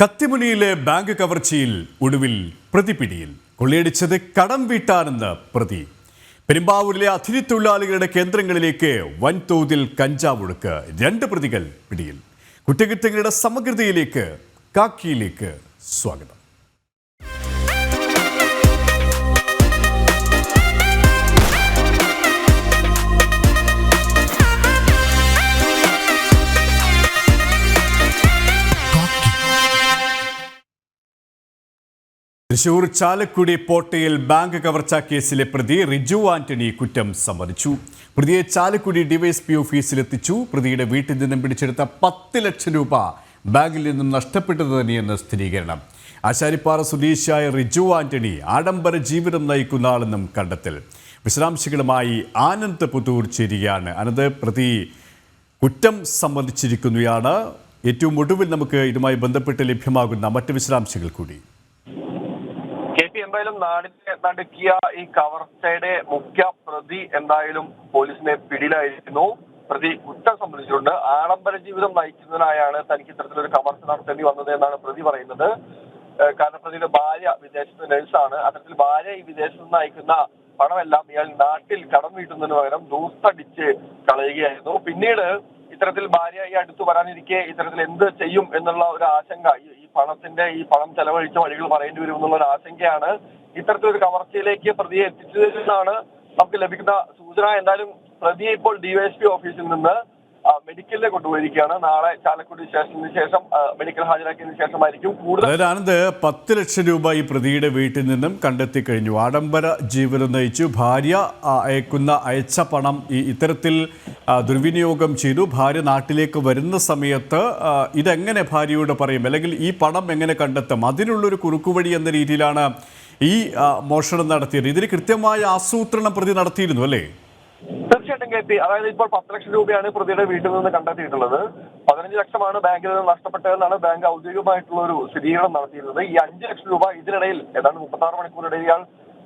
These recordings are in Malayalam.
കത്തിമുനിയിലെ ബാങ്ക് കവർച്ചയിൽ ഒടുവിൽ പ്രതിപിടിയിൽ. കൊള്ളിയടിച്ചത് കടം വീട്ടാനെന്ന് പ്രതി. പെരുമ്പാവൂരിലെ അതിഥി തൊഴിലാളികളുടെ കേന്ദ്രങ്ങളിലേക്ക് വൻതോതിൽ കഞ്ചാവൊഴുക്ക് രണ്ട് പ്രതികൾ പിടിയിൽ. കുറ്റകൃത്യങ്ങളുടെ സമഗ്രതയിലേക്ക് കാക്കിയിലേക്ക് സ്വാഗതം. തൃശൂർ ചാലക്കുടി പോട്ടയിൽ ബാങ്ക് കവർച്ചാ കേസിലെ പ്രതി റിജു ആന്റണി കുറ്റം സമ്മതിച്ചു. പ്രതിയെ ചാലക്കുടി ഡിവൈഎസ്പി ഓഫീസിലെത്തിച്ചു. പ്രതിയുടെ വീട്ടിൽ നിന്നും പിടിച്ചെടുത്ത പത്ത് ലക്ഷം രൂപ ബാങ്കിൽ നിന്നും നഷ്ടപ്പെട്ടത് തന്നെയെന്ന് സ്ഥിരീകരണം. ആശാരിപ്പാറ സ്വദേശിയായ റിജു ആന്റണി ആഡംബര ജീവിതം നയിക്കുന്ന ആളെന്നും കണ്ടെത്തൽ. വിശദാംശങ്ങളുമായി ആനന്ദ് പുത്തൂർ ചേരുകയാണ്. അനന്ത് പ്രതി കുറ്റം സമ്മതിച്ചിരിക്കുന്നതാണ് ഏറ്റവും ഒടുവിൽ നമുക്ക് ഇതുമായി ബന്ധപ്പെട്ട് ലഭ്യമാകുന്ന മറ്റ് വിശദാംശങ്ങൾ കൂടി. എന്തായാലും നാടിനെ നടുക്കിയ ഈ കവർച്ചയുടെ മുഖ്യ പ്രതി എന്തായാലും പോലീസിനെ പിടിയിലായിരിക്കുന്നു. പ്രതി കുറ്റം സംബന്ധിച്ചിട്ടുണ്ട് ആഡംബര ജീവിതം നയിക്കുന്നതിനായാണ് തനിക്ക് ഇത്തരത്തിലൊരു കവർച്ച നടത്തേണ്ടി വന്നത് എന്നാണ് പ്രതി പറയുന്നത്. കാരണം പ്രതിയുടെ ഭാര്യ വിദേശത്ത് നഴ്സാണ്. അത്തരത്തിൽ ഭാര്യ ഈ വിദേശത്ത് നിന്ന് അയക്കുന്ന പണമെല്ലാം ഇയാൾ നാട്ടിൽ കടം വീട്ടുന്നതിന് പകരം ദൂർത്തടിച്ച് കളയുകയായിരുന്നു. പിന്നീട് ഇത്തരത്തിൽ ഭാര്യ ഈ അടുത്ത് വരാനിരിക്കെ ഇത്തരത്തിൽ എന്ത് ചെയ്യും എന്നുള്ള ഒരു ആശങ്ക പണത്തിന്റെ ഈ പണം ചെലവഴിച്ച വഴികൾ പറയേണ്ടി വരും എന്നുള്ള ഒരു ആശങ്കയാണ് ഇത്തരത്തിലൊരു കവർച്ചയിലേക്ക് പ്രതിയെ എത്തിച്ചതെന്നാണ് നമുക്ക് ലഭിക്കുന്ന സൂചന. എന്തായാലും പ്രതിയെ ഇപ്പോൾ ഡിവൈഎസ്പി ഓഫീസിൽ നിന്ന് മെഡിക്കലിലെ കൊണ്ടുപോയിരിക്കുകയാണ്. നാളെ ചാലക്കുടി സ്റ്റേഷന് ശേഷം മെഡിക്കൽ ഹാജരാക്കിയതിനു ശേഷമായിരിക്കും കൂടുതൽ അതായത് ആനന്ദ് പത്ത് ലക്ഷം രൂപ ഈ പ്രതിയുടെ വീട്ടിൽ നിന്നും കണ്ടെത്തി കഴിഞ്ഞു. ആഡംബര ജീവിതം നയിച്ചു. ഭാര്യ അയക്കുന്ന അയച്ച പണം ഈ ഇത്തരത്തിൽ ദുർവിനിയോഗം ചെയ്തു. ഭാര്യ നാട്ടിലേക്ക് വരുന്ന സമയത്ത് ഇതെങ്ങനെ ഭാര്യയോട് പറയും? അല്ലെങ്കിൽ ഈ പണം എങ്ങനെ കണ്ടെത്തും? അതിനുള്ളൊരു കുറുക്കുവഴി എന്ന രീതിയിലാണ് ഈ മോഷണം നടത്തിയത്. ഇതിന് കൃത്യമായ ആസൂത്രണം പ്രതി നടത്തിയിരുന്നു അല്ലേ? തീർച്ചയായിട്ടും കെ പി അതായത് ഇപ്പോൾ പത്ത് ലക്ഷം രൂപയാണ് പ്രതിയുടെ വീട്ടിൽ നിന്ന് കണ്ടെത്തിയിട്ടുള്ളത്. പതിനഞ്ച് ലക്ഷമാണ് ബാങ്കിൽ നിന്ന് നഷ്ടപ്പെട്ടതെന്നാണ് ബാങ്ക് ഔദ്യോഗികമായിട്ടുള്ള ഒരു സ്ഥിരീകരണം നടത്തിയിരുന്നത്. ഈ അഞ്ച് ലക്ഷം രൂപ ഇതിനിടയിൽ ഏതാണ്ട് മുപ്പത്തി ആറ് മണിക്കൂറിനിടയിൽ ഇയാൾ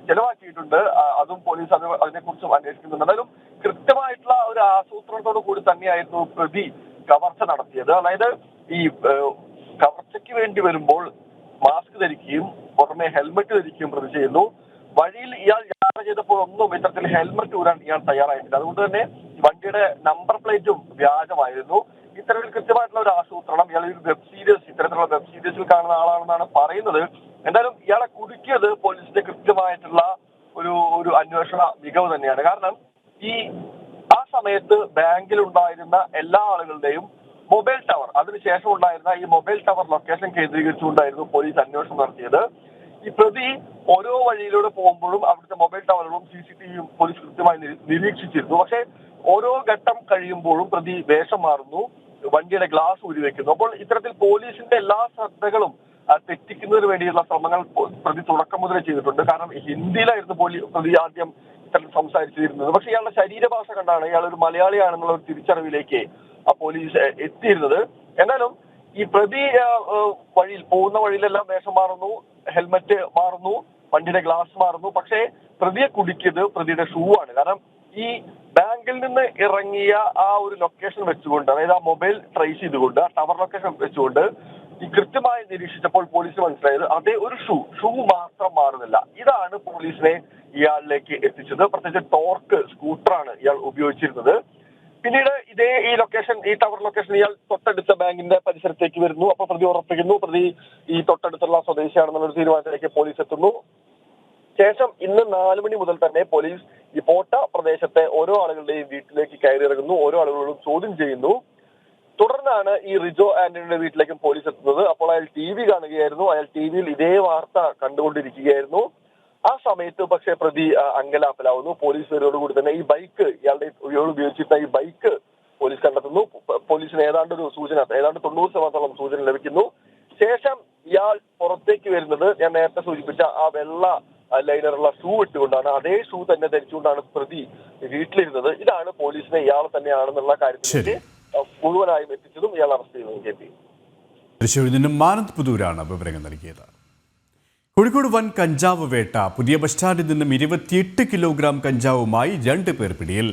ചെലവാക്കിയിട്ടുണ്ട്. അതും പോലീസ് അത് അതിനെക്കുറിച്ചും അന്വേഷിക്കുന്നുണ്ട്. എന്തായാലും കൃത്യമായിട്ടുള്ള ഒരു ആസൂത്രണത്തോടു കൂടി തന്നെയായിരുന്നു പ്രതി കവർച്ച നടത്തിയത്. അതായത് ഈ കവർച്ചയ്ക്ക് വേണ്ടി വരുമ്പോൾ മാസ്ക് ധരിക്കുകയും പുറമെ ഹെൽമെറ്റ് ധരിക്കുകയും പ്രതി ചെയ്യുന്നു വഴിയിൽ ഇയാൾ യാത്ര ചെയ്തപ്പോൾ ഒന്നും ഇത്തരത്തിൽ ഹെൽമറ്റ് ഊരാൻ ഇയാൾ തയ്യാറായിട്ടില്ല. അതുകൊണ്ട് തന്നെ വണ്ടിയുടെ നമ്പർ പ്ലേറ്റും വ്യാജമായിരുന്നു. ഇത്തരത്തിൽ കൃത്യമായിട്ടുള്ള ഒരു ആസൂത്രണം ഇയാൾ ഒരു വെബ് സീരീസ് ഇത്തരത്തിലുള്ള വെബ് സീരീസിൽ കാണുന്ന ആളാണെന്നാണ് പറയുന്നത്. എന്തായാലും ഇയാളെ കുടുക്കിയത് പോലീസിന്റെ കൃത്യമായിട്ടുള്ള ഒരു ഒരു അന്വേഷണ മികവ് തന്നെയാണ്. കാരണം ഈ ആ സമയത്ത് ബാങ്കിൽ ഉണ്ടായിരുന്ന എല്ലാ ആളുകളുടെയും മൊബൈൽ ടവർ അതിനുശേഷം ഉണ്ടായിരുന്ന ഈ മൊബൈൽ ടവർ ലൊക്കേഷൻ കേന്ദ്രീകരിച്ചുകൊണ്ടായിരുന്നു പോലീസ് അന്വേഷണം നടത്തിയത്. ഈ പ്രതി ഓരോ വഴിയിലൂടെ പോകുമ്പോഴും അവിടുത്തെ മൊബൈൽ ടവറുകളും സി സി ടി വിയും പോലീസ് കൃത്യമായി നിരീ- നിരീക്ഷിച്ചിരുന്നു. പക്ഷേ ഓരോ ഘട്ടം കഴിയുമ്പോഴും പ്രതി വേഷം മാറുന്നു വണ്ടിയുടെ ഗ്ലാസ് ഊരിവെക്കുന്നു അപ്പോൾ ഇത്തരത്തിൽ പോലീസിന്റെ എല്ലാ ശ്രദ്ധകളും തെറ്റിക്കുന്നതിന് വേണ്ടിയുള്ള ശ്രമങ്ങൾ പ്രതി തുടക്കം മുതലേ ചെയ്തിട്ടുണ്ട്. കാരണം ഹിന്ദിയിലായിരുന്നു പോലീ പ്രതി ആദ്യം ഇത്തരത്തിൽ സംസാരിച്ചിരുന്നത്. പക്ഷെ ഇയാളുടെ ശരീരഭാഷ കണ്ടാണ് ഇയാൾ ഒരു മലയാളിയാണെന്നുള്ള ഒരു തിരിച്ചറിവിലേക്ക് ആ പോലീസ് എത്തിയിരുന്നത്. എന്നാലും ഈ പ്രതി വഴിയിൽ പോകുന്ന വഴിയിലെല്ലാം വേഷം മാറുന്നു. ഹെൽമറ്റ് മാറുന്നു വണ്ടിയുടെ ഗ്ലാസ് മാറുന്നു. പക്ഷേ പ്രതിയെ കുടുക്കിയത് പ്രതിയുടെ ഷൂ ആണ്. കാരണം ഈ ബാങ്കിൽ നിന്ന് ഇറങ്ങിയ ആ ഒരു ലൊക്കേഷൻ വെച്ചുകൊണ്ട് അതായത് ആ മൊബൈൽ ട്രേസ് ചെയ്തുകൊണ്ട് ആ ടവർ ലൊക്കേഷൻ വെച്ചുകൊണ്ട് ഈ കൃത്യമായി നിരീക്ഷിച്ചപ്പോൾ പോലീസ് മനസ്സിലായത് അതേ ഒരു ഷൂ ഷൂ മാത്രം മാറുന്നില്ല. ഇതാണ് പോലീസിനെ ഇയാളിലേക്ക് എത്തിച്ചത്. പ്രത്യേകിച്ച് ടോർക്ക് സ്കൂട്ടറാണ് ഇയാൾ ഉപയോഗിച്ചിരുന്നത്. പിന്നീട് ഇതേ ഈ ലൊക്കേഷൻ ഈ ടവർ ലൊക്കേഷൻ ഇയാൾ തൊട്ടടുത്ത ബാങ്കിന്റെ പരിസരത്തേക്ക് വരുന്നു. അപ്പൊ പ്രതി ഉറപ്പിക്കുന്നു. പ്രതി ഈ തൊട്ടടുത്തുള്ള സ്വദേശിയാണെന്നുള്ള ഒരു തീരുമാനത്തിലേക്ക് പോലീസ് എത്തുന്നു. ശേഷം ഇന്ന് നാല് മണി മുതൽ തന്നെ പോലീസ് ഈ പോട്ട പ്രദേശത്തെ ഓരോ ആളുകളുടെയും വീട്ടിലേക്ക് കയറി ഇറങ്ങുന്നു. ഓരോ ആളുകളോടും ചോദ്യം ചെയ്യുന്നു. തുടർന്നാണ് ഈ റിജോ ആന്റണിയുടെ വീട്ടിലേക്കും പോലീസ് എത്തുന്നത്. അപ്പോൾ അയാൾ ടി വി കാണുകയായിരുന്നു. അയാൾ ടി വിയിൽ ഇതേ വാർത്ത കണ്ടുകൊണ്ടിരിക്കുകയായിരുന്നു. ആ സമയത്ത് പക്ഷേ പ്രതി അങ്കലാപ്പിലാവുന്നു പോലീസ് വരുന്നതോടുകൂടി തന്നെ ഈ ബൈക്ക് ഇയാളുടെ ഇയാൾ ഉപയോഗിച്ചിരുന്ന ഈ ബൈക്ക് പോലീസ് കണ്ടെത്തുന്നു. പോലീസിന് ഏതാണ്ട് ഒരു സൂചന ഏതാണ്ട് തൊണ്ണൂറ് ശതമാനത്തോളം സൂചന ലഭിക്കുന്നു. ശേഷം ഇയാൾ പുറത്തേക്ക് വരുന്നത് ഞാൻ നേരത്തെ സൂചിപ്പിച്ച ആ വെള്ള ലൈനറുള്ള ഷൂ ഇട്ടുകൊണ്ടാണ്. അതേ ഷൂ തന്നെ ധരിച്ചുകൊണ്ടാണ് പ്രതി വീട്ടിലിരുന്നത്. ഇതാണ് പോലീസിനെ ഇയാൾ തന്നെയാണെന്നുള്ള കാര്യത്തിലേക്ക് മുഴുവനായും എത്തിച്ചതും ഇയാൾ അറസ്റ്റ് ചെയ്തതും കെ പി. തൃശ്ശൂരിൽ നിന്നും മാനന്ത് പുതൂരാണ് വിവരങ്ങൾ നൽകിയത്. കോഴിക്കോട് വൻ കഞ്ചാവ് വേട്ട. പുതിയ ബസ് സ്റ്റാൻഡിൽ നിന്നും ഇരുപത്തിയെട്ട് കിലോഗ്രാം കഞ്ചാവുമായി രണ്ട് പേർ പിടിയിൽ.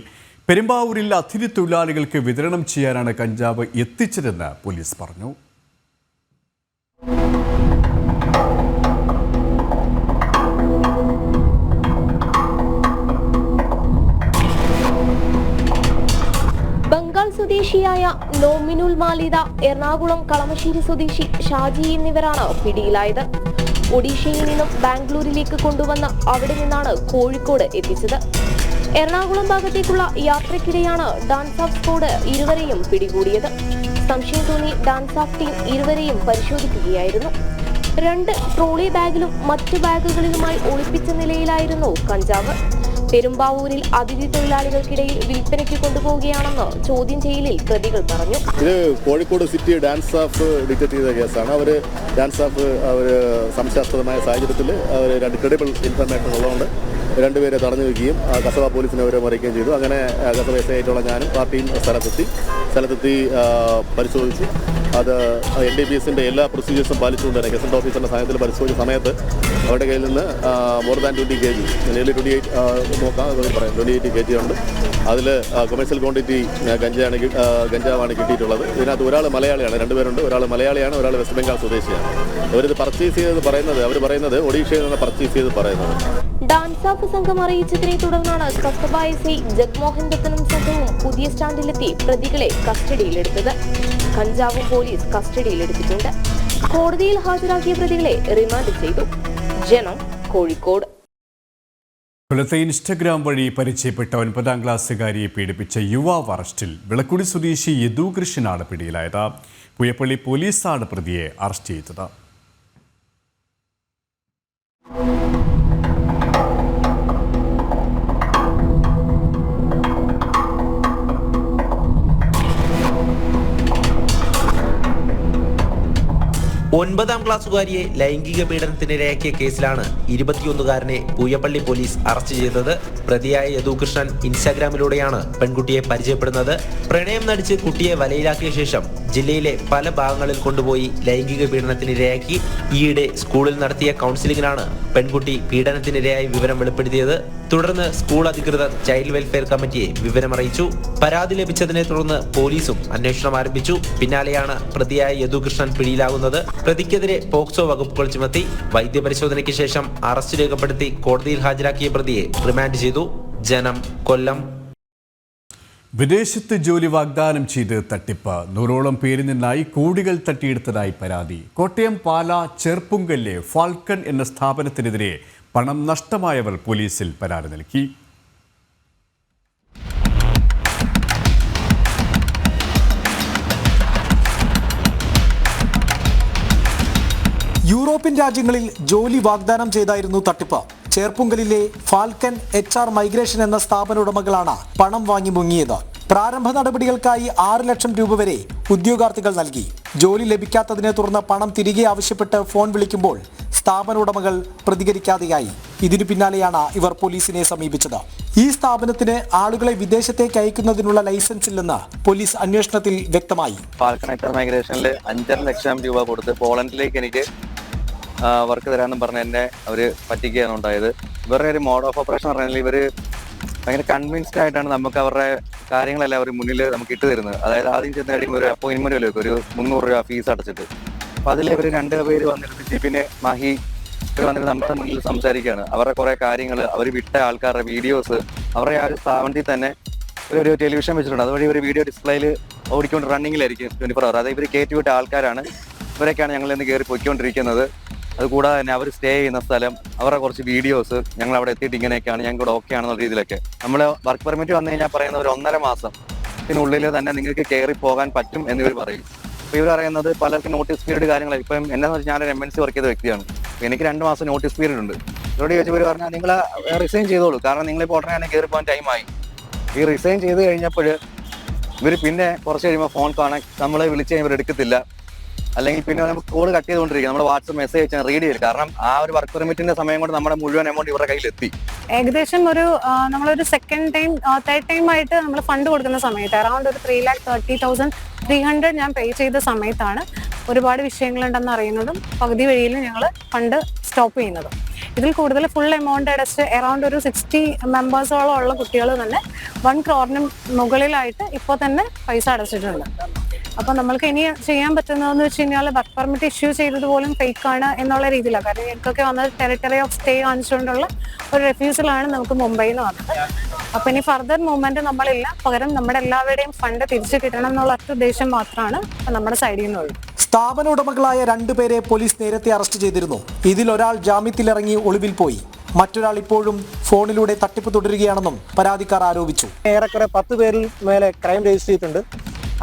പെരുമ്പാവൂരിൽ അതിഥി തൊഴിലാളികൾക്ക് വിതരണം ചെയ്യാനാണ് കഞ്ചാവ് എത്തിച്ചതെന്ന് പോലീസ് പറഞ്ഞു. ബംഗാൾ സ്വദേശിയായ നോമിനുൽ മാലിദ എറണാകുളം കളമശ്ശേരി സ്വദേശി ഷാജി എന്നിവരാണ് പിടിയിലായത്. ഒഡീഷയിൽ നിന്നും ബാംഗ്ലൂരിലേക്ക് കൊണ്ടുവന്ന് അവിടെ നിന്നാണ് കോഴിക്കോട് എത്തിച്ചത്. എറണാകുളം ഭാഗത്തേക്കുള്ള യാത്രക്കിടെയാണ് ഡാൻസ് ഓഫ് സ്ക്വാഡ് ഇരുവരെയും പിടികൂടിയത്. സംശയം തോന്നി ഡാൻസ് ഓഫ് ടീം ഇരുവരെയും പരിശോധിക്കുകയായിരുന്നു. രണ്ട് ട്രോളി ബാഗിലും മറ്റു ബാഗുകളിലുമായി ഒളിപ്പിച്ച നിലയിലായിരുന്നു കഞ്ചാവ്. പെരുമ്പാവൂരിൽ അതിഥി തൊഴിലാളികൾക്കിടയിൽ വിൽപ്പനയ്ക്ക് കൊണ്ടുപോവുകയാണെന്ന് ചോദ്യം ചെയ്യലിൽ പ്രതികൾ പറഞ്ഞു. ഇത് Kozhikode city dance of detect ചെയ്ത കേസാണ്. അവർ ഡാൻസ് ഓഫ് അവർ സംശയാസ്പദമായ സാഹചര്യത്തിൽ അവർ രണ്ട് ക്രെഡിബിൾ ഇൻഫർമേഷൻ ഉള്ളതുകൊണ്ട് രണ്ടുപേരെ തടഞ്ഞു വയ്ക്കുകയും കസബ പോലീസിനെ അവരെ മറിയുകയും ചെയ്തു. അങ്ങനെ കസബ എസ് ഐ ആയിട്ടുള്ള ഞാനും പാർട്ടിയും സ്ഥലത്തെത്തി. സ്ഥലത്തെത്തി പരിശോധിച്ചു. അത് എൻ ഡി ബി എസിന്റെ എല്ലാ പ്രൊസീജിയേഴ്സും പാലിച്ചുകൊണ്ട് തന്നെ ഗസറ്റ് ഓഫീസറിന്റെ സഹായത്തിൽ പരിശോധിച്ച സമയത്ത് അവരുടെ കയ്യിൽ നിന്ന് more than twenty K G nearly twenty eight നോക്കാം പറയാം. ട്വന്റി എയ്റ്റ് കെ ജി ഉണ്ട് അതിൽ കൊമേഴ്സ്യൽ ക്വാണ്ടിറ്റി ഗഞ്ചയാണ് ഗഞ്ചാവാണ് കിട്ടിയിട്ടുള്ളത്. ഇതിനകത്ത് ഒരാൾ മലയാളിയാണ് രണ്ടുപേരുണ്ട് ഒരാൾ മലയാളിയാണ് ഒരാൾ വെസ്റ്റ് ബംഗാൾ സ്വദേശിയാണ്. അവരിത് പർച്ചേസ് ചെയ്തത് പറയുന്നത് അവർ പറയുന്നത് ഒഡീഷയിൽ നിന്ന് പർച്ചേസ് ചെയ്ത് പറയുന്നത്. ഡാൻസ് ഓഫ് സംഘം അറിയിച്ചതിനെ തുടർന്നാണ് കസ്തബ എസ് ഐ ജഗ്മോഹൻ ദത്തനും സംഘവും പുതിയ സ്റ്റാൻഡിലെത്തി പ്രതികളെ കസ്റ്റഡിയിലെടുത്തത്. കഞ്ചാവും പോലീസ് കസ്റ്റഡിയിലെടുത്തിട്ടുണ്ട്. കോടതിയിൽ ഹാജരാക്കിയ പ്രതികളെ റിമാൻഡ് ചെയ്തു. ജനം കോഴിക്കോട്. കൊല്ലത്തെ ഇൻസ്റ്റഗ്രാം വഴി പരിചയപ്പെട്ട ഒൻപതാം ക്ലാസ്സുകാരിയെ പീഡിപ്പിച്ച യുവാവ് അറസ്റ്റിൽ വിളക്കുടി സ്വദേശി യദു കൃഷ്ണനാണ് പിടിയിലായത്. പുയപ്പള്ളി പോലീസാണ് പ്രതിയെ അറസ്റ്റ് ചെയ്തത്. ഒൻപതാം ക്ലാസ്സുകാരിയെ ലൈംഗിക പീഡനത്തിനിരയാക്കിയ കേസിലാണ് ഇരുപത്തിയൊന്നുകാരനെ പൂയപ്പള്ളി പോലീസ് അറസ്റ്റ് ചെയ്തത്. പ്രതിയായ യദുകൃഷ്ണൻ ഇൻസ്റ്റാഗ്രാമിലൂടെയാണ് പെൺകുട്ടിയെ പരിചയപ്പെടുന്നത്. പ്രണയം നടിച്ച് കുട്ടിയെ വലയിലാക്കിയ ശേഷം ജില്ലയിലെ പല ഭാഗങ്ങളിൽ കൊണ്ടുപോയി ലൈംഗിക പീഡനത്തിനിരയാക്കി ഈയിടെ സ്കൂളിൽ നടത്തിയ കൗൺസിലിംഗിലാണ് പെൺകുട്ടി പീഡനത്തിനിരയായി വിവരം വെളിപ്പെടുത്തിയത്. തുടർന്ന് സ്കൂൾ അധികൃതർ ചൈൽഡ് വെൽഫെയർ കമ്മിറ്റിയെ വിവരമറിയിച്ചു. പരാതി ലഭിച്ചതിനെ തുടർന്ന് പോലീസും അന്വേഷണം ആരംഭിച്ചു. പിന്നാലെയാണ് പ്രതിയായ യദുകൃഷ്ണൻ പിടിയിലാകുന്നത് പ്രതിക്കെതിരെ പോക്സോ വകുപ്പുകൾ ചുമത്തി. വൈദ്യപരിശോധനയ്ക്ക് ശേഷം അറസ്റ്റ് രേഖപ്പെടുത്തി കോടതിയിൽ ഹാജരാക്കിയ പ്രതിയെ റിമാൻഡ് ചെയ്തു. ജനം കൊല്ലം. വിദേശത്ത് ജോലി വാഗ്ദാനം ചെയ്ത് തട്ടിപ്പ്. നൂറോളം പേരിൽ നിന്നായി കോടികൾ തട്ടിയെടുത്തതായി പരാതി. കോട്ടയം പാല ചെർപ്പുങ്കല്ലെ ഫാൽക്കൺ എന്ന സ്ഥാപനത്തിനെതിരെ പണം നഷ്ടമായവർ പോലീസിൽ പരാതി നൽകി. യൂറോപ്യൻ രാജ്യങ്ങളിൽ ജോലി വാഗ്ദാനം ചെയ്തായിരുന്നു തട്ടിപ്പ്. ചേർപ്പുങ്കലിലെ ഫാൽക്കൻ എച്ച് ആർ മൈഗ്രേഷൻ എന്ന സ്ഥാപന ഉടമകളാണ് പണം വാങ്ങി മുങ്ങിയത്. പ്രാരംഭ നടപടികൾക്കായി ആറ് ലക്ഷം രൂപ വരെ ഉദ്യോഗാർത്ഥികൾ നൽകി. ജോലി ലഭിക്കാത്തതിനെ തുടർന്ന് പണം തിരികെ ആവശ്യപ്പെട്ട് ഫോൺ വിളിക്കുമ്പോൾ സ്ഥാപന ഉടമകൾ പ്രതികരിക്കാതെയായി. ഇതിനു പിന്നാലെയാണ് ഇവർ പോലീസിനെ സമീപിച്ചത്. ഈ സ്ഥാപനത്തിന് ആളുകളെ വിദേശത്തേക്ക് അയക്കുന്നതിനുള്ള ലൈസൻസ് ഇല്ലെന്ന് പോലീസ് അന്വേഷണത്തിൽ വ്യക്തമായി. മൈഗ്രേഷനിൽ അഞ്ചര ലക്ഷം രൂപ കൊടുത്ത് പോളണ്ടിലേക്ക് എനിക്ക് വർക്ക് തരാമെന്നും പറഞ്ഞ് എന്നെ അവർ പറ്റിക്കുകയാണ് ഉണ്ടായത്. ഇവരുടെ ഒരു മോഡ് ഓഫ് ഓപ്പറേഷൻ പറഞ്ഞാൽ ഇവർ ഭയങ്കര കൺവിൻസ്ഡ് ആയിട്ടാണ് നമുക്ക് അവരുടെ കാര്യങ്ങളെല്ലാം അവർ മുന്നിൽ നമുക്ക് ഇട്ട് തരുന്നത്. അതായത് ആദ്യം ചെന്ന് കഴിയുമ്പോൾ ഒരു അപ്പോയിന്റ്മെന്റ് വില വെക്കും ഒരു മുന്നൂറ് രൂപ ഫീസ് അടച്ചിട്ട്. അപ്പൊ അതിൽ ഇവർ രണ്ട് പേര് വന്നിരുന്നിട്ട് പിന്നെ മഹി വന്നിട്ട് നമ്മുടെ മുന്നിൽ സംസാരിക്കുകയാണ്. അവരുടെ കുറെ കാര്യങ്ങൾ അവർ വിട്ട ആൾക്കാരുടെ വീഡിയോസ് അവരുടെ ആ ഒരു സ്ഥാപനത്തിൽ തന്നെ ഒരു ടെലിവിഷൻ വെച്ചിട്ടുണ്ട്. അതുവഴി ഒരു വീഡിയോ ഡിസ്പ്ലേയിൽ ഓടിക്കൊണ്ട് റണ്ണിങ്ങിലായിരിക്കും ട്വന്റി ഫോർ അവർ അതായത് ഇവർ കയറ്റി വിട്ട ആൾക്കാരാണ് ഇവരൊക്കെയാണ് ഞങ്ങൾ ഇന്ന് കയറി പോയിക്കൊണ്ടിരിക്കുന്നത്. അതുകൂടാതെ തന്നെ അവർ സ്റ്റേ ചെയ്യുന്ന സ്ഥലം അവരുടെ കുറച്ച് വീഡിയോസ് ഞങ്ങൾ അവിടെ എത്തിയിട്ട് ഇങ്ങനെയൊക്കെയാണ് ഞങ്ങൾ ഓക്കെ ആണെന്നുള്ള രീതിയിലൊക്കെ. നമ്മൾ വർക്ക് പെർമിറ്റ് വന്നു കഴിഞ്ഞാൽ പറയുന്ന ഒരു ഒന്നര മാസം. ഇതിനുള്ളിൽ തന്നെ നിങ്ങൾക്ക് കയറി പോകാൻ പറ്റും എന്നിവർ പറയും. അപ്പോൾ ഇവർ പറയുന്നത് പലർക്കും നോട്ടീസ് പീരീഡ് കാര്യങ്ങൾ ഇപ്പം എന്നെ വെച്ചാൽ ഞാനൊരു എം എൻ സി വർക്ക് ചെയ്ത വ്യക്തിയാണ്. എനിക്ക് രണ്ട് മാസം നോട്ടീസ് പീരീഡ് ഉണ്ട്. ഇവരോട് ചോദിച്ചവർ പറഞ്ഞാൽ നിങ്ങൾ റിസൈൻ ചെയ്തോളൂ. കാരണം നിങ്ങൾ ഇപ്പോൾ ഉടനെ തന്നെ കയറി പോകാൻ ടൈമായി ഈ റിസൈൻ ചെയ്ത് കഴിഞ്ഞപ്പോൾ ഇവർ പിന്നെ കുറച്ച് കഴിയുമ്പോൾ ഫോൺ കാണാൻ നമ്മളെ വിളിച്ച് ഇവർ എടുക്കത്തില്ല. അല്ലെങ്കിൽ പിന്നെ നമുക്ക് കോൾ കട്ട് ചെയ്തുകൊണ്ടിരിക്കുക നമ്മുടെ വാട്സപ്പ് മെസ്സേജ് അയച്ചാൽ റീഡ് ചെയ്യും കാരണം ആ ഒരു വർക്ക് പെർമിറ്റിന്റെ സമയം കൊണ്ട് നമ്മുടെ മുഴുവൻ എമൗണ്ട് ഇവരുടെ കയ്യിൽ എത്തി ഏകദേശം ഒരു നമ്മളൊരു സെക്കൻഡ് ടൈം തേർഡ് ടൈം ആയിട്ട് നമ്മൾ ഫണ്ട് കൊടുക്കുന്ന സമയത്ത് അറൌണ്ട് ഒരു three lakh thirty thousand three hundred ഞാൻ പേ ചെയ്ത സമയത്താണ് ഒരുപാട് വിഷയങ്ങളുണ്ടെന്ന് അറിയുന്നതും പകുതി വഴിയിൽ ഞങ്ങൾ ഫണ്ട് സ്റ്റോപ്പ് ചെയ്യുന്നതും. ഇതിൽ കൂടുതൽ ഫുൾ എമൗണ്ട് അടച്ച് അറൗണ്ട് ഒരു സിക്സ്റ്റി മെമ്പേഴ്സോളം ഉള്ള കുട്ടികൾ തന്നെ വൺ ക്രോറിന് മുകളിലായിട്ട് ഇപ്പോൾ തന്നെ പൈസ അടച്ചിട്ടുണ്ട്. അപ്പോൾ നമ്മൾക്ക് ഇനി ചെയ്യാൻ പറ്റുന്നതെന്ന് വെച്ച് കഴിഞ്ഞാൽ വർക്ക് പെർമിറ്റ് ഇഷ്യൂ ചെയ്തത് പോലും ഫേക്ക് ആണ് എന്നുള്ള രീതിയിലാണ്. കാരണം എനിക്കൊക്കെ വന്നത് ടെറിട്ടറി ഓഫ് സ്റ്റേ കാണിച്ചുകൊണ്ടുള്ള ഒരു റെഫ്യൂസലാണ് നമുക്ക് മുംബൈയിൽ നിന്ന് വന്നത് അപ്പൊ ഇനി ഫർദർ മൂവ്മെന്റ് നമ്മളില്ല. പകരം നമ്മുടെ എല്ലാവരുടെയും ഫണ്ട് തിരിച്ചു കിട്ടണം എന്നുള്ള ഒറ്റ ഉദ്ദേശം മാത്രമാണ് നമ്മുടെ സൈഡിൽ നിന്നുള്ളത്. സ്ഥാപന ഉടമകളായ രണ്ടുപേരെ പോലീസ് നേരത്തെ അറസ്റ്റ് ചെയ്തിരുന്നു. ഇതിൽ ഒരാൾ ജാമ്യത്തിലിറങ്ങി ഒളിവിൽ പോയി. മറ്റൊരാൾ ഇപ്പോഴും ഫോണിലൂടെ തട്ടിപ്പ് തുടരുകയാണെന്നും പരാതിക്കാർ ആരോപിച്ചു. ഏറെക്കുറെ പത്ത് പേരിൽ മേലെ ക്രൈം രജിസ്റ്റർ ചെയ്തിട്ടുണ്ട്.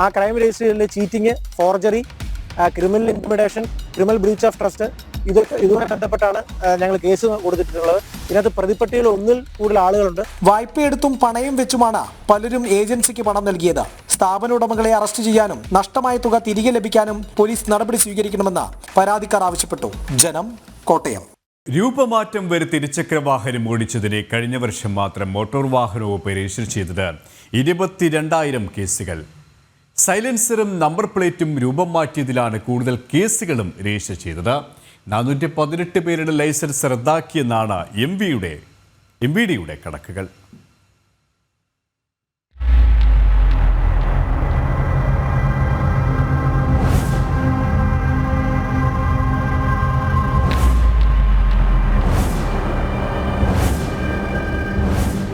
ആ crime രജിസ്ട്രിയിൽ cheating cheating forgery criminal intimidation criminal breach of trust ഇതൊക്കെ ഇതുമായി ബന്ധപ്പെട്ടാണ് ഞങ്ങൾ കേസ് കൊടുത്തിട്ടുള്ളത്. ഇതിനകത്ത് പ്രതിപ്പട്ടിയിൽ ഒന്നിൽ കൂടുതൽ ആളുകളുണ്ട്. വായ്പയെടുത്തും പണയം വെച്ചുമാണ് പലരും ഏജൻസിക്ക് പണം നൽകിയത്. സ്ഥാപന ഉടമകളെ അറസ്റ്റ് ചെയ്യാനും നഷ്ടമായ തുക തിരികെ ലഭിക്കാനും പോലീസ് നടപടി സ്വീകരിക്കണമെന്ന് പരാതിക്കാർ ആവശ്യപ്പെട്ടു. ജനം കോട്ടയം. രൂപമാറ്റം വരുത്തി ഇരുചക്രവാഹനം ഓടിച്ചതിനെ ഓടിച്ചതിന് കഴിഞ്ഞ വർഷം മാത്രം മോട്ടോർ വാഹന വകുപ്പ് രജിസ്റ്റർ ചെയ്തത് ഇരുപത്തിരണ്ടായിരം കേസുകൾ. സൈലൻസറും നമ്പർ പ്ലേറ്റും രൂപം മാറ്റിയതിലാണ് കൂടുതൽ കേസുകളും രജിസ്റ്റർ ചെയ്തത്. നാനൂറ്റി പതിനെട്ട് പേരുടെ ലൈസൻസ് റദ്ദാക്കിയെന്നാണ് എം വിയുടെ എം വി ഡിയുടെ കണക്കുകൾ.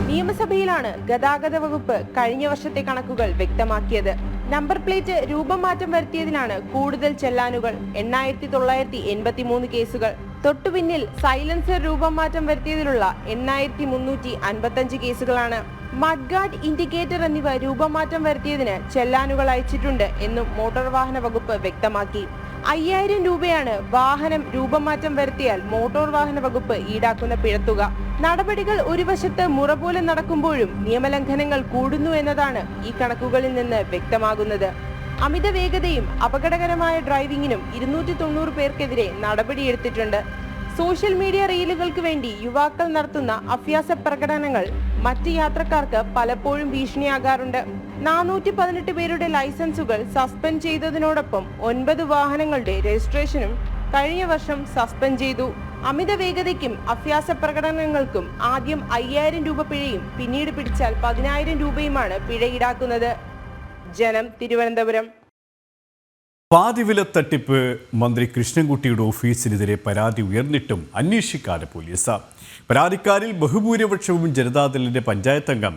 നിയമസഭയിലാണ് ഗതാഗത വകുപ്പ് കഴിഞ്ഞ വർഷത്തെ കണക്കുകൾ വ്യക്തമാക്കിയത്. നമ്പർ പ്ലേറ്റ് രൂപമാറ്റം വരുത്തിയതിനാണ് കൂടുതൽ ചെല്ലാനുകൾ. എണ്ണായിരത്തി തൊള്ളായിരത്തി എൺപത്തി മൂന്ന് കേസുകൾ. തൊട്ടുപിന്നിൽ സൈലൻസർ രൂപമാറ്റം വരുത്തിയതിലുള്ള എണ്ണായിരത്തി മുന്നൂറ്റി അൻപത്തഞ്ച് കേസുകളാണ്. മഡ്ഗാർഡ് ഇൻഡിക്കേറ്റർ എന്നിവ രൂപമാറ്റം വരുത്തിയതിന് ചെല്ലാനുകൾ അയച്ചിട്ടുണ്ട് എന്നും മോട്ടോർ വാഹന വകുപ്പ് വ്യക്തമാക്കി. അയ്യായിരം രൂപയാണ് വാഹനം രൂപമാറ്റം വരുത്തിയാൽ മോട്ടോർ വാഹന വകുപ്പ് ഈടാക്കുന്ന പിഴത്തുക. നടപടികൾ ഒരു വശത്ത് മുറ പോലെ നടക്കുമ്പോഴും നിയമലംഘനങ്ങൾ കൂടുന്നു എന്നതാണ് ഈ കണക്കുകളിൽ നിന്ന് വ്യക്തമാകുന്നത്. അമിത വേഗതയും അപകടകരമായ ഡ്രൈവിംഗിനും ഇരുന്നൂറ്റി തൊണ്ണൂറ് പേർക്കെതിരെ നടപടിയെടുത്തിട്ടുണ്ട്. സോഷ്യൽ മീഡിയ റീലുകൾക്ക് വേണ്ടി യുവാക്കൾ നടത്തുന്ന അഭ്യാസ പ്രകടനങ്ങൾ മറ്റ് യാത്രക്കാർക്ക് പലപ്പോഴും ഭീഷണിയാകാറുണ്ട്. നാനൂറ്റി പതിനെട്ട് പേരുടെ ലൈസൻസുകൾ സസ്പെൻഡ് ചെയ്തതിനോടൊപ്പം ഒൻപത് വാഹനങ്ങളുടെ രജിസ്ട്രേഷനും കഴിഞ്ഞ വർഷം സസ്പെൻഡ് ചെയ്തു. അമിത വേഗതയ്ക്കും അഭ്യാസ പ്രകടനങ്ങൾക്കും ആദ്യം അയ്യായിരം രൂപ പിഴയും പിന്നീട് പിടിച്ചാൽ പതിനായിരം രൂപയുമാണ് പിഴ ഈടാക്കുന്നത്. ജനം തിരുവനന്തപുരം. പാതിവില തട്ടിപ്പ് മന്ത്രി കൃഷ്ണൻകുട്ടിയുടെ ഓഫീസിനെതിരെ പരാതി ഉയർന്നിട്ടും അന്വേഷിക്കാതെ പോലീസ്. പരാതിക്കാരിൽ ബഹുഭൂരിപക്ഷവും പഞ്ചായത്ത് അംഗം.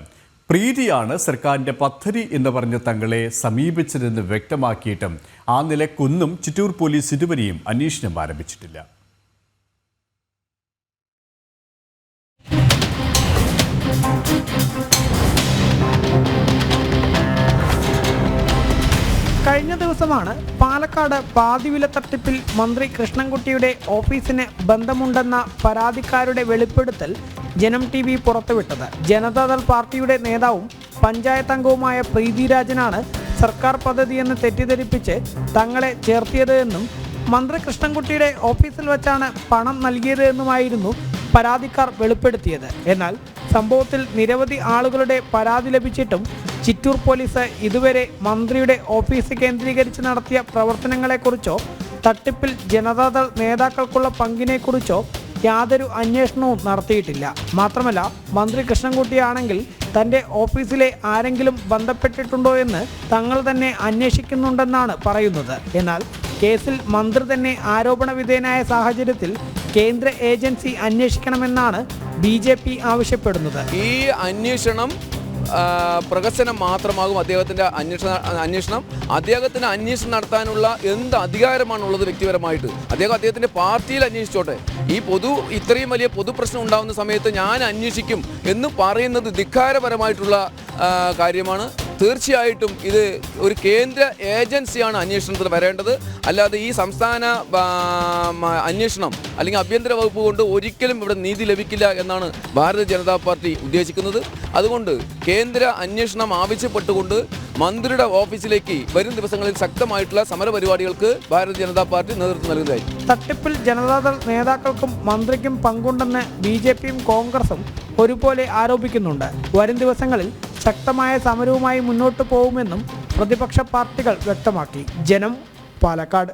പ്രീതിയാണ് സർക്കാരിന്റെ പദ്ധതി എന്ന് പറഞ്ഞ് തങ്ങളെ സമീപിച്ചതെന്ന് വ്യക്തമാക്കിയിട്ടും ആ നിലക്കൊന്നും ചിറ്റൂർ പോലീസ് ഇതുവരെയും അന്വേഷണം ആരംഭിച്ചിട്ടില്ല. കഴിഞ്ഞ ദിവസമാണ് പാലക്കാട് പാതിവില തട്ടിപ്പിൽ മന്ത്രി കൃഷ്ണൻകുട്ടിയുടെ ഓഫീസിന് ബന്ധമുണ്ടെന്ന പരാതിക്കാരുടെ വെളിപ്പെടുത്തൽ ജനം ടി വി പുറത്തുവിട്ടത്. ജനതാദൾ പാർട്ടിയുടെ നേതാവും പഞ്ചായത്ത് അംഗവുമായ പ്രീതിരാജനാണ് സർക്കാർ പദ്ധതിയെന്ന് തെറ്റിദ്ധരിപ്പിച്ച് തങ്ങളെ ചേർത്തിയത് എന്നും മന്ത്രി കൃഷ്ണൻകുട്ടിയുടെ ഓഫീസിൽ വെച്ചാണ് പണം നൽകിയത് എന്നുമായിരുന്നു പരാതിക്കാർ വെളിപ്പെടുത്തിയത്. എന്നാൽ സംഭവത്തിൽ നിരവധി ആളുകളുടെ പരാതി ലഭിച്ചിട്ടും ചിറ്റൂർ പോലീസ് ഇതുവരെ മന്ത്രിയുടെ ഓഫീസ് കേന്ദ്രീകരിച്ച് നടത്തിയ പ്രവർത്തനങ്ങളെക്കുറിച്ചോ തട്ടിപ്പിൽ ജനതാദൾ നേതാക്കൾക്കുള്ള പങ്കിനെക്കുറിച്ചോ യാതൊരു അന്വേഷണവും നടത്തിയിട്ടില്ല. മാത്രമല്ല മന്ത്രി കൃഷ്ണൻകുട്ടിയാണെങ്കിൽ തന്റെ ഓഫീസിലെ ആരെങ്കിലും ബന്ധപ്പെട്ടിട്ടുണ്ടോ എന്ന് തങ്ങൾ തന്നെ അന്വേഷിക്കുന്നുണ്ടെന്നാണ് പറയുന്നത്. എന്നാൽ കേസിൽ മന്ത്രി തന്നെ ആരോപണ വിധേയനായ സാഹചര്യത്തിൽ കേന്ദ്ര ഏജൻസി അന്വേഷിക്കണമെന്നാണ് ബി ആവശ്യപ്പെടുന്നത്. ഈ അന്വേഷണം ആ, പ്രഹസനം മാത്രമാകും അദ്ദേഹത്തിന്റെ അന്വേഷണ അന്വേഷണം. അദ്ദേഹത്തിന് അന്വേഷണം നടത്താനുള്ള എന്ത് അധികാരമാണുള്ളത് വ്യക്തിപരമായിട്ട്? അദ്ദേഹം അദ്ദേഹത്തിന്റെ പാർട്ടിയിൽ അന്വേഷിച്ചോട്ടെ. ഈ പൊതു ഇത്രയും വലിയ പൊതുപ്രശ്നം ഉണ്ടാകുന്ന സമയത്ത് ഞാൻ അന്വേഷിക്കും എന്ന് പറയുന്നത് ധിക്കാരപരമായിട്ടുള്ള കാര്യമാണ്. തീർച്ചയായിട്ടും ഇത് ഒരു കേന്ദ്ര ഏജൻസിയാണ് അന്വേഷണത്തിൽ വരേണ്ടത്. അല്ലാതെ ഈ സംസ്ഥാന അന്വേഷണം അല്ലെങ്കിൽ ആഭ്യന്തര വകുപ്പ് കൊണ്ട് ഒരിക്കലും ഇവിടെ നീതി ലഭിക്കില്ല എന്നാണ് ഭാരതീയ ജനതാ പാർട്ടി ഉദ്ദേശിക്കുന്നത്. അതുകൊണ്ട് കേന്ദ്ര അന്വേഷണം ആവശ്യപ്പെട്ടുകൊണ്ട് മന്ത്രിയുടെ ഓഫീസിലേക്ക് വരും ദിവസങ്ങളിൽ ശക്തമായിട്ടുള്ള സമരപരിപാടികൾക്ക് ഭാരതീയ ജനതാ പാർട്ടി നേതൃത്വം നൽകുകയായി തട്ടിപ്പിൽ ജനതാദൾ നേതാക്കൾക്കും മന്ത്രിക്കും പങ്കുണ്ടെന്ന് ബി കോൺഗ്രസും ഒരുപോലെ ആരോപിക്കുന്നുണ്ട്. വരും ദിവസങ്ങളിൽ ശക്തമായ സമരവുമായി മുന്നോട്ട് പോകുമെന്നും പ്രതിപക്ഷ പാർട്ടികൾ വ്യക്തമാക്കി. ജനം പാലക്കാട്.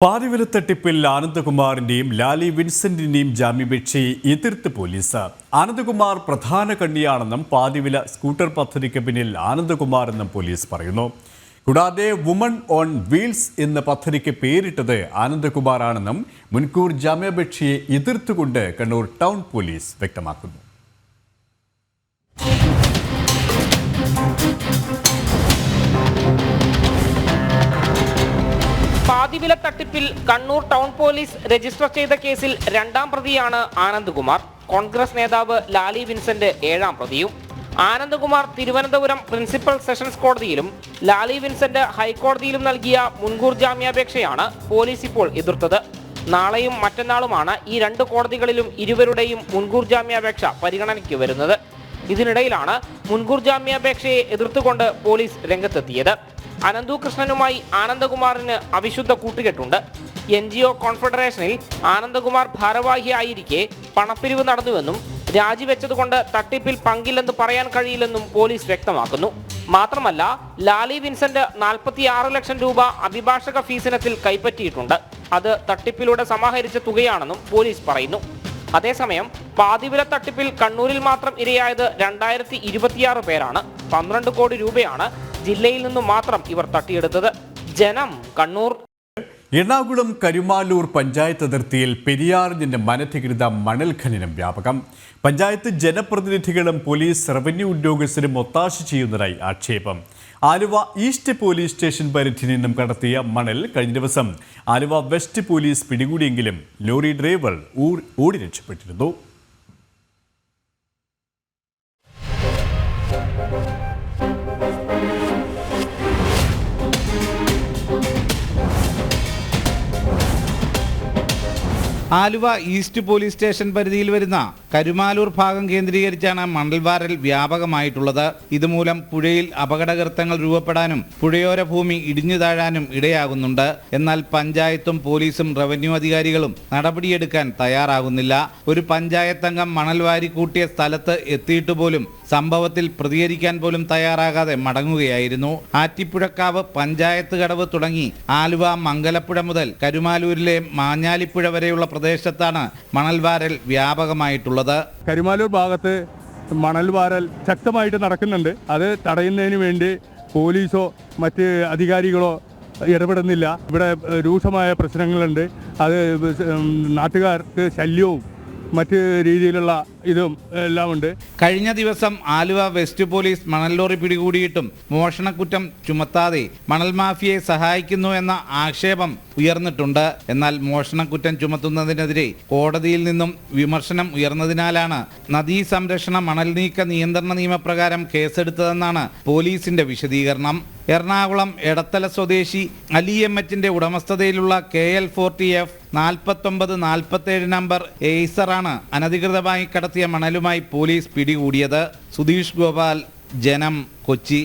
പാതിവില തട്ടിപ്പിൽ ആനന്ദകുമാറിന്റെയും ലാലി വിൻസെന്റിന്റെയും ജാമ്യപേക്ഷയെ എതിർത്ത് പോലീസ്. ആനന്ദകുമാർ പ്രധാന കണ്ണിയാണെന്നും പാതിവില സ്കൂട്ടർ പദ്ധതിക്ക് പിന്നിൽ ആനന്ദകുമാർ എന്നും പോലീസ് പറയുന്നു. കൂടാതെ വുമൺ ഓൺ വീൽസ് എന്ന പദ്ധതിക്ക് പേരിട്ടത് ആനന്ദകുമാറാണെന്നും മുൻകൂർ ജാമ്യാപേക്ഷയെ എതിർത്തുകൊണ്ട് കണ്ണൂർ ടൗൺ പോലീസ് വ്യക്തമാക്കുന്നു. പാതിവില തട്ടിപ്പിൽ കണ്ണൂർ ടൗൺ പോലീസ് രജിസ്റ്റർ ചെയ്ത കേസിൽ രണ്ടാം പ്രതിയാണ് ആനന്ദ്കുമാർ. കോൺഗ്രസ് നേതാവ് ലാലി വിൻസെന്റ് ഏഴാം പ്രതിയും. ആനന്ദ്കുമാർ തിരുവനന്തപുരം പ്രിൻസിപ്പൽ സെഷൻസ് കോടതിയിലും ലാലി വിൻസെന്റ് ഹൈക്കോടതിയിലും നൽകിയ മുൻകൂർ ജാമ്യാപേക്ഷയാണ് പോലീസ് ഇപ്പോൾ എതിർത്തത്. നാളെയും മറ്റന്നാളുമാണ് ഈ രണ്ട് കോടതികളിലും ഇരുവരുടെയും മുൻകൂർ ജാമ്യാപേക്ഷ പരിഗണനയ്ക്ക് വരുന്നത്. ഇതിനിടയിലാണ് മുൻകൂർ ജാമ്യാപേക്ഷയെ എതിർത്തുകൊണ്ട് പോലീസ് രംഗത്തെത്തിയത്. അനന്തു കൃഷ്ണനുമായി ആനന്ദകുമാറിന് അവിശുദ്ധ കൂട്ടുകെട്ടുണ്ട്. എൻ ജി ഒ കോൺഫെഡറേഷനിൽ ആനന്ദകുമാർ ഭാരവാഹിയായിരിക്കെ പണപ്പിരിവ് നടന്നുവെന്നും രാജിവെച്ചതുകൊണ്ട് തട്ടിപ്പിൽ പങ്കില്ലെന്ന് പറയാൻ കഴിയില്ലെന്നും പോലീസ് വ്യക്തമാക്കുന്നു. മാത്രമല്ല ലാലി വിൻസെന്റ് നാൽപ്പത്തിയാറ് ലക്ഷം രൂപ അഭിഭാഷക ഫീസിനത്തിൽ കൈപ്പറ്റിയിട്ടുണ്ട്. അത് തട്ടിപ്പിലൂടെ സമാഹരിച്ച തുകയാണെന്നും പോലീസ് പറയുന്നു. അതേസമയം പാതിവില തട്ടിപ്പിൽ കണ്ണൂരിൽ മാത്രം ഇരയായത് രണ്ടായിരത്തി ഇരുപത്തിയാറ് പേരാണ്. പന്ത്രണ്ട് കോടി രൂപയാണ് ജില്ലയിൽ നിന്നും മാത്രം ഇവർ തട്ടിയെടുത്തത്. ജനം കണ്ണൂർ. എറണാകുളം കരുമാലൂർ പഞ്ചായത്ത് അതിർത്തിയിൽ പെരിയാറിന്റെ മനധികൃത മണൽ ഖനനം വ്യാപകം. പഞ്ചായത്ത് ജനപ്രതിനിധികളും പോലീസ് റവന്യൂ ഉദ്യോഗസ്ഥരും ഒത്താശ ചെയ്യുന്നതായി ആക്ഷേപം. ആലുവ ഈസ്റ്റ് പോലീസ് സ്റ്റേഷൻ പരിധി നിന്നും കടത്തിയ മണൽ കഴിഞ്ഞ ദിവസം ആലുവ വെസ്റ്റ് പോലീസ് പിടികൂടിയെങ്കിലും ലോറി ഡ്രൈവർ ഓടി രക്ഷപ്പെട്ടിരുന്നു. ആലുവ ഈസ്റ്റ് പോലീസ് സ്റ്റേഷൻ പരിധിയിൽ വരുന്ന കരുമാലൂർ ഭാഗം കേന്ദ്രീകരിച്ചാണ് മണൽവാരൽ വ്യാപകമായിട്ടുള്ളത്. ഇതുമൂലം പുഴയിൽ അപകടകൃത്യങ്ങൾ രൂപപ്പെടാനും പുഴയോര ഭൂമി ഇടിഞ്ഞു താഴാനും ഇടയാകുന്നുണ്ട്. എന്നാൽ പഞ്ചായത്തും പോലീസും റവന്യൂ അധികാരികളും നടപടിയെടുക്കാൻ തയ്യാറാകുന്നില്ല. ഒരു പഞ്ചായത്ത് അംഗം മണൽ വാരി കൂട്ടിയ സ്ഥലത്ത് എത്തിയിട്ട് പോലും സംഭവത്തിൽ പ്രതികരിക്കാൻ പോലും തയ്യാറാകാതെ മടങ്ങുകയായിരുന്നു. ആറ്റിപ്പുഴക്കാവ് പഞ്ചായത്ത് കടവ് തുടങ്ങി ആലുവ മംഗലപ്പുഴ മുതൽ കരുമാലൂരിലെ മാഞ്ഞാലിപ്പുഴ വരെയുള്ള പ്രദേശത്താണ് മണൽവാരൽ വ്യാപകമായിട്ടുള്ളത്. കരുമാലൂർ ഭാഗത്ത് മണൽവാരൽ ശക്തമായിട്ട് നടക്കുന്നുണ്ട്. അത് തടയുന്നതിന് വേണ്ടി പോലീസോ മറ്റ് അധികാരികളോ ഇടപെടുന്നില്ല. ഇവിടെ രൂക്ഷമായ പ്രശ്നങ്ങളുണ്ട്. അത് നാട്ടുകാർക്ക് ശല്യവും മറ്റ് രീതിയിലുള്ള ഇതും എല്ലാം ഉണ്ട് കഴിഞ്ഞ ദിവസം ആലുവ വെസ്റ്റ് പോലീസ് മണൽ ലോറി പിടികൂടിയിട്ടും മോഷണക്കുറ്റം ചുമത്താതെ മണൽ മാഫിയയെ സഹായിക്കുന്നു എന്ന ആക്ഷേപം ഉയർന്നിട്ടുണ്ട്. എന്നാൽ മോഷണക്കുറ്റം ചുമത്തുന്നതിനെതിരെ കോടതിയിൽ നിന്നും വിമർശനം ഉയർന്നതിനാലാണ് നദീ സംരക്ഷണ മണൽ നീക്ക നിയന്ത്രണ നിയമപ്രകാരം കേസെടുത്തതെന്നാണ് പോലീസിന്റെ വിശദീകരണം. എറണാകുളം എടത്തല സ്വദേശി അലി എം എച്ചിന്റെ ഉടമസ്ഥതയിലുള്ള കെ എൽ ഫോർട്ടി എഫ് നാൽപ്പത്തൊമ്പത് നാൽപ്പത്തേഴ് നമ്പർ എയ്സറാണ് അനധികൃതമായി കടത്തിയ മണലുമായി പോലീസ് പിടികൂടിയത് സുധീഷ് ഗോപാൽ ജനം കൊച്ചി.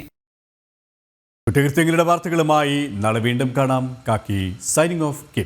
കുറ്റകൃത്യങ്ങളുടെ വാർത്തകളുമായി നാളെ വീണ്ടും കാണാം. കാക്കി സൈനിങ് ഓഫ് കെ